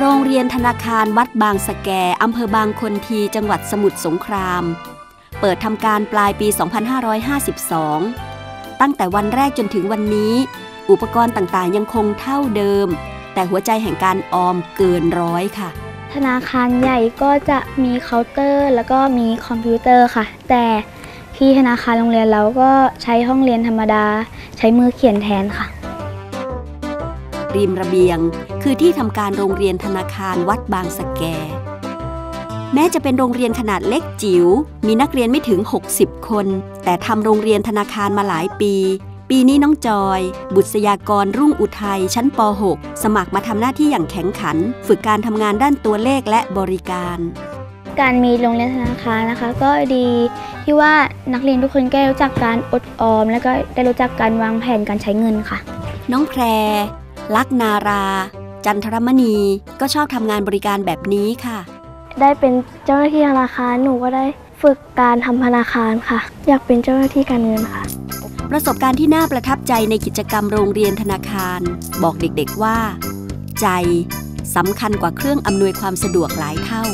โรงเรียนธนาคารวัดบางสะแกอำเภอบางคนทีจังหวัดสมุทรสงคราม เปิดทำการปลายปี 2552 ตั้งแต่วันแรกจนถึงวันนี้ อุปกรณ์ต่างๆ ยังคงเท่าเดิม แต่หัวใจแห่งการออมเกินร้อยค่ะ ธนาคารใหญ่ก็จะมีเคาน์เตอร์ แล้วก็มีคอมพิวเตอร์ค่ะ แต่ที่ธนาคารโรงเรียนเราก็ใช้ห้องเรียนธรรมดา ใช้มือเขียนแทนค่ะ ริมระเบียง คือที่ทำการโรงเรียนธนาคารวัดบางสะแก แม้จะเป็นโรงเรียนขนาดเล็กจิ๋ว มีนักเรียนไม่ถึง 60 คน แต่ทำโรงเรียนธนาคารมาหลายปี ปีนี้น้องจอย บุษยากรรุ่งอุทัยชั้นป .6 สมัครมาทำหน้าที่อย่างแข็งขัน ฝึกการทำงานด้านตัวเลขและบริการ การมีโรงเรียนธนาคารนะคะ ก็ดีที่ว่านักเรียนทุกคนก็ได้รู้จักการอดออม แล้วก็ได้รู้จักการวางแผนการใช้เงินค่ะน้องแพร ลักนารา จันทรมณี ก็ชอบทำงานบริการแบบนี้ค่ะ ได้เป็นเจ้าหน้าที่ธนาคารหนูก็ได้ฝึกการทำธนาคารค่ะ อยากเป็นเจ้าหน้าที่การเงินค่ะ ประสบการณ์ที่น่าประทับใจในกิจกรรมโรงเรียนธนาคาร บอกเด็กๆว่า ใจสำคัญกว่าเครื่องอำนวยความสะดวกหลายเท่า